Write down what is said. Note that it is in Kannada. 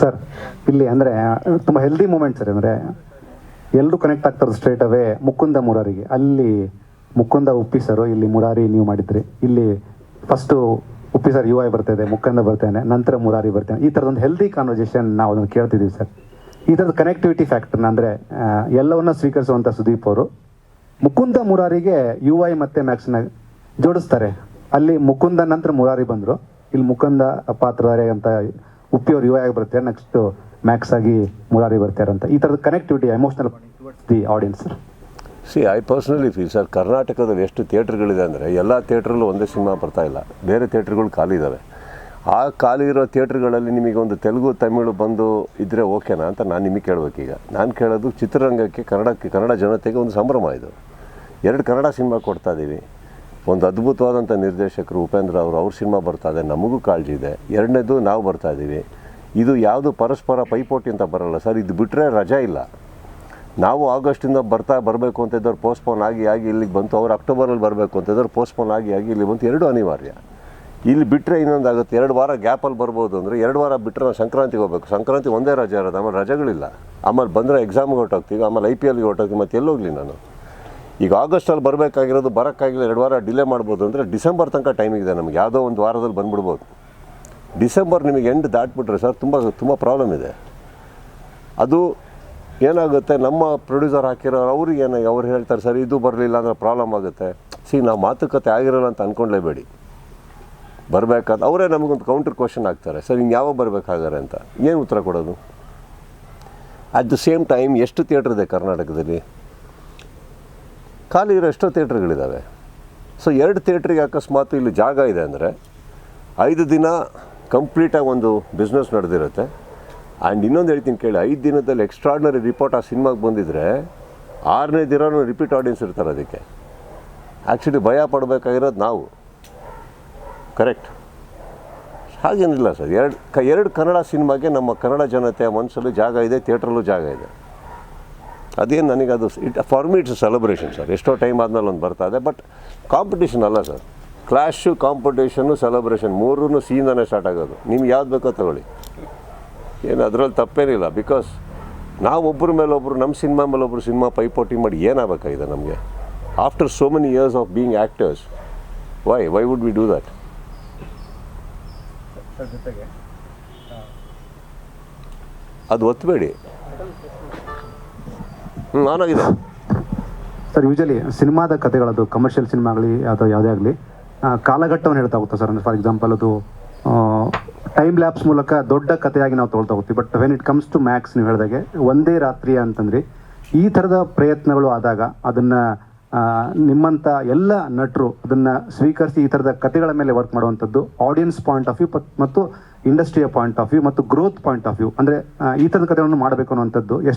ಸರ್, ಇಲ್ಲಿ ಅಂದರೆ, ತುಂಬ ಹೆಲ್ದಿ ಮೂಮೆಂಟ್ ಸರ್, ಅಂದರೆ ಎಲ್ಲರೂ ಕನೆಕ್ಟ್ ಆಗ್ತಾರೆ ಸ್ಟ್ರೇಟ್ ಅವೇ ಮುಕುಂದ ಮುರಾರಿಗೆ. ಅಲ್ಲಿ ಮುಕುಂದ ಉಪ್ಪಿ ಸರು, ಇಲ್ಲಿ ಮುರಾರಿ ನೀವು ಮಾಡಿದ್ರಿ. ಇಲ್ಲಿ first Uppi sir U I ಬರ್ತಾಯಿದೆ ಮುಕುಂದ ಬರ್ತೇನೆ ನಂತರ ಮುರಾರಿ ಬರ್ತೇನೆ ಈ ಥರದೊಂದು ಹೆಲ್ದಿ ಕಾನ್ವರ್ಸೇಷನ್ ನಾವು ಅದನ್ನು ಕೇಳ್ತಿದ್ದೀವಿ ಸರ್. ಈ ಥರದ ಕನೆಕ್ಟಿವಿಟಿ ಫ್ಯಾಕ್ಟರ್ನ ಅಂದರೆ ಎಲ್ಲವನ್ನ ಸ್ವೀಕರಿಸುವಂಥ ಸುದೀಪ್ ಅವರು ಮುಕುಂದ ಮುರಾರಿಗೆ ಯು ಐ ಮತ್ತು ಮ್ಯಾಕ್ಸ್ನ ಜೋಡಿಸ್ತಾರೆ. ಅಲ್ಲಿ ಮುಕುಂದ ನಂತರ ಮುರಾರಿ ಬಂದರು. ಇಲ್ಲಿ ಮುಕುಂದ ಪಾತ್ರಧಾರಿ ಅಂತ ಉಪ್ಪಿಯವ್ರು ಯುವ ಆಗಿ ಬರ್ತಾರೆ ನೆಕ್ಸ್ಟ್ ಮ್ಯಾಕ್ಸ್ ಆಗಿ ಮುರಾರಿ ಬರ್ತಾರೆ ಅಂತ. ಈ ಥರದ connectivity emotional the audience sir see I personally feel sir ಕರ್ನಾಟಕದಲ್ಲಿ ಎಷ್ಟು ಥಿಯೇಟ್ರ್ಗಳಿದೆ ಅಂದರೆ ಎಲ್ಲ ಥಿಯೇಟ್ರಲ್ಲೂ ಒಂದೇ ಸಿನಿಮಾ ಬರ್ತಾ ಇಲ್ಲ. ಬೇರೆ ಥಿಯೇಟ್ರ್ಗಳು ಖಾಲಿ ಇದ್ದಾವೆ ಆ ಖಾಲಿ ಇರೋ ಥಿಯೇಟ್ರ್ಗಳಲ್ಲಿ ನಿಮಗೆ ಒಂದು ತೆಲುಗು, ತಮಿಳು ಬಂದು ಇದ್ದರೆ ಓಕೆನಾ ಅಂತ ನಾನು ನಿಮಗೆ ಕೇಳಬೇಕೀಗ. ನಾನು ಕೇಳೋದು ಚಿತ್ರರಂಗಕ್ಕೆ ಕನ್ನಡಕ್ಕೆ, ಕನ್ನಡ ಜನತೆಗೆ ಒಂದು ಸಂಭ್ರಮ ಇದು. ಎರಡು ಕನ್ನಡ ಸಿನಿಮಾ ಕೊಡ್ತಾ ಇದ್ದೀವಿ ಒಂದು ಅದ್ಭುತವಾದಂಥ ನಿರ್ದೇಶಕರು ಉಪೇಂದ್ರ ಅವರು, ಅವ್ರ ಸಿನಿಮಾ ಬರ್ತಾ ಇದೆ, ನಮಗೂ ಕಾಳಜಿ ಇದೆ. ಎರಡನೇದು ನಾವು ಬರ್ತಾ ಇದ್ದೀವಿ. ಇದು ಯಾವುದು ಪರಸ್ಪರ ಪೈಪೋಟಿ ಅಂತ ಬರಲ್ಲ ಸರ್, ಇದು ಬಿಟ್ಟರೆ ರಜಾ ಇಲ್ಲ. ನಾವು ಆಗಸ್ಟಿಂದ ಬರ್ತಾ ಬರಬೇಕು ಅಂತ ಇದ್ದವ್ರು ಪೋಸ್ಟ್ಪೋನ್ ಆಗಿ ಆಗಿ ಇಲ್ಲಿಗೆ ಬಂತು, ಅವ್ರು ಅಕ್ಟೋಬರಲ್ಲಿ ಬರಬೇಕು ಅಂತ ಇದ್ದವ್ರು ಪೋಸ್ಟ್ಪೋನ್ ಆಗಿ ಆಗಿ ಇಲ್ಲಿ ಬಂತು, ಎರಡು ಅನಿವಾರ್ಯ. ಇಲ್ಲಿ ಬಿಟ್ಟರೆ ಇನ್ನೊಂದು ಆಗುತ್ತೆ ಎರಡು ವಾರ ಗ್ಯಾಪಲ್ಲಿ ಬರ್ಬೋದು ಅಂದರೆ ಎರಡು ವಾರ ಬಿಟ್ಟರೆ ನಾವು ಸಂಕ್ರಾಂತಿಗೆ ಹೋಗ್ಬೇಕು. ಸಂಕ್ರಾಂತಿ ಒಂದೇ ರಜೆ ಇರೋದು, ಆಮೇಲೆ ರಜೆಗಳಿಲ್ಲ. ಆಮೇಲೆ ಬಂದರೆ ಎಕ್ಸಾಮ್ಗೆ ಹೊಟ್ಟೋಗ್ತೀವಿ ಆಮೇಲೆ ಐ ಪಿ ಎಲ್ಗೆ ಹೊಟ್ಟೋಗ್ತೀವಿ ಮತ್ತೆ ಎಲ್ಲೋಗ್ಲಿ ನಾನು? ಈಗ ಆಗಸ್ಟಲ್ಲಿ ಬರಬೇಕಾಗಿರೋದು, ಬರೋಕ್ಕಾಗಿಲ್ಲ, ಎರಡು ವಾರ ಡಿಲೇ ಮಾಡ್ಬೋದು ಅಂದರೆ ಡಿಸೆಂಬರ್ ತನಕ ಟೈಮಿಗೆ ಇದೆ ನಮಗೆ. ಯಾವುದೋ ಒಂದು ವಾರದಲ್ಲಿ ಬಂದ್ಬಿಡ್ಬೋದು. ಡಿಸೆಂಬರ್ ನಿಮಗೆ ಎಂಡ್ ದಾಟ್ಬಿಟ್ರೆ ಸರ್ ತುಂಬ ತುಂಬ ಪ್ರಾಬ್ಲಮ್ ಇದೆ. ಅದು ಏನಾಗುತ್ತೆ, ನಮ್ಮ ಪ್ರೊಡ್ಯೂಸರ್ ಹಾಕಿರೋರು ಅವ್ರಿಗೆ ಏನು, ಅವ್ರು ಹೇಳ್ತಾರೆ, ಸರ್, ಇದು ಬರಲಿಲ್ಲ ಅಂದರೆ ಪ್ರಾಬ್ಲಮ್ ಆಗುತ್ತೆ. ಸಿ ನಾವು ಮಾತುಕತೆ ಆಗಿರೋಲ್ಲ ಅಂತ ಅಂದ್ಕೊಂಡ್ಲೇಬೇಡಿ ಬರಬೇಕಾದ ಅವರೇ ನಮಗೊಂದು ಕೌಂಟರ್ ಕ್ವಶನ್ ಹಾಕ್ತಾರೆ. ಸರ್ ಹಿಂಗೆ ಯಾವಾಗ ಬರಬೇಕಾಗಾರೆ ಅಂತ? ಏನು ಉತ್ತರ ಕೊಡೋದು? ಅಟ್ ದ ಸೇಮ್ ಟೈಮ್ ಎಷ್ಟು ಥಿಯೇಟ್ರ್ ಇದೆ ಕರ್ನಾಟಕದಲ್ಲಿ? ಖಾಲಿ ಇರೋ ಎಷ್ಟೋ ಥಿಯೇಟ್ರ್ಗಳಿದ್ದಾವೆ ಸೊ ಎರಡು ಥಿಯೇಟ್ರಿಗೆ ಅಕಸ್ಮಾತ್ ಇಲ್ಲಿ ಜಾಗ ಇದೆ ಅಂದರೆ ಐದು ದಿನ ಕಂಪ್ಲೀಟಾಗಿ ಒಂದು ಬಿಸ್ನೆಸ್ ನಡೆದಿರುತ್ತೆ. ಆ್ಯಂಡ್ ಇನ್ನೊಂದು ಹೇಳ್ತೀನಿ ಕೇಳಿ, ಐದು ದಿನದಲ್ಲಿ ಎಕ್ಸ್ಟ್ರಾಡ್ನರಿ ರಿಪೋರ್ಟ್ ಆ ಸಿನಿಮಾಗೆ ಬಂದಿದ್ದರೆ ಆರನೇ ದಿನವೂ ರಿಪೀಟ್ ಆಡಿಯನ್ಸ್ ಇರ್ತಾರೆ ಅದಕ್ಕೆ. ಆ್ಯಕ್ಚುಲಿ ಭಯ ಪಡಬೇಕಾಗಿರೋದು ನಾವು. ಕರೆಕ್ಟ್ ಹಾಗೇನಿಲ್ಲ ಸರ್. ಎರಡು ಕ, ಎರಡು ಕನ್ನಡ ಸಿನಿಮಾಗೆ ನಮ್ಮ ಕನ್ನಡ ಜನತೆಯ ಮನಸ್ಸಲ್ಲೂ ಜಾಗ ಇದೆ, ಥಿಯೇಟ್ರಲ್ಲೂ ಜಾಗ ಇದೆ. ಅದೇನು ನನಗೆ ಅದು it for me it's celebration sir ಎಷ್ಟೋ ಟೈಮ್ ಆದಮೇಲೆ ಒಂದು ಬರ್ತಾ ಇದೆ ಬಟ್ ಕಾಂಪಿಟೇಷನ್ ಅಲ್ಲ ಸರ್ ಕ್ಲಾಶು ಕಾಂಪಿಟೇಷನು ಸೆಲೆಬ್ರೇಷನ್ ಮೂರೂ ಸೀಯಿಂದನೇ ಸ್ಟಾರ್ಟ್ ಆಗೋದು. ನಿಮ್ಗೆ ಯಾವ್ದು ಬೇಕೋ ತಗೊಳ್ಳಿ. ಏನು ಅದರಲ್ಲಿ ತಪ್ಪೇನಿಲ್ಲ ಬಿಕಾಸ್ ನಾವು ಒಬ್ಬರ ಮೇಲೆ ಒಬ್ಬರು ನಮ್ಮ ಸಿನಿಮಾ ಮೇಲೆ ಒಬ್ಬರು ಸಿನಿಮಾ ಪೈಪೋಟಿ ಮಾಡಿ ಏನಾಗಬೇಕಾಗಿದೆ ನಮಗೆ? After so many years of being actors why why would we do that ಅದು ಒತ್ತಬೇಡಿ ಹ್ಞೂ ಸರ್ ಯೂಶಲಿ ಸಿನಿಮಾದ ಕಥೆಗಳದು ಕಮರ್ಷಿಯಲ್ ಸಿನಿಮಾ ಆಗಲಿ ಅಥವಾ ಯಾವುದೇ ಆಗಲಿ ಕಾಲಘಟ್ಟವನ್ನು ಹೇಳ್ತಾ ಹೋಗ್ತಾ ಸರ್, ಅಂದರೆ ಫಾರ್ ಎಕ್ಸಾಂಪಲ್ ಅದು ಟೈಮ್ ಲ್ಯಾಪ್ಸ್ ಮೂಲಕ ದೊಡ್ಡ ಕಥೆಯಾಗಿ ನಾವು ತೊಗೊಳ್ತಾ ಹೋಗ್ತೀವಿ. But when it comes to Max ನೀವು ಹೇಳಿದಾಗೆ, ಒಂದೇ ರಾತ್ರಿ ಅಂತಂದ್ರೆ, ಈ ಥರದ ಪ್ರಯತ್ನಗಳು ಆದಾಗ ಅದನ್ನು ನಿಮ್ಮಂಥ ಎಲ್ಲ ನಟರು ಅದನ್ನು ಸ್ವೀಕರಿಸಿ ಈ ಥರದ ಕಥೆಗಳ ಮೇಲೆ ವರ್ಕ್ ಮಾಡುವಂಥದ್ದು ಆಡಿಯನ್ಸ್ ಪಾಯಿಂಟ್ ಆಫ್ ವ್ಯೂ ಮತ್ತು ಇಂಡಸ್ಟ್ರಿಯ ಪಾಯಿಂಟ್ ಆಫ್ ವ್ಯೂ ಮತ್ತು ಗ್ರೋತ್ ಪಾಯಿಂಟ್ ಆಫ್ ವ್ಯೂ ಅಂದರೆ ಈ ಥರದ ಕಥೆಗಳನ್ನು ಮಾಡಬೇಕು ಅನ್ನುವಂಥದ್ದು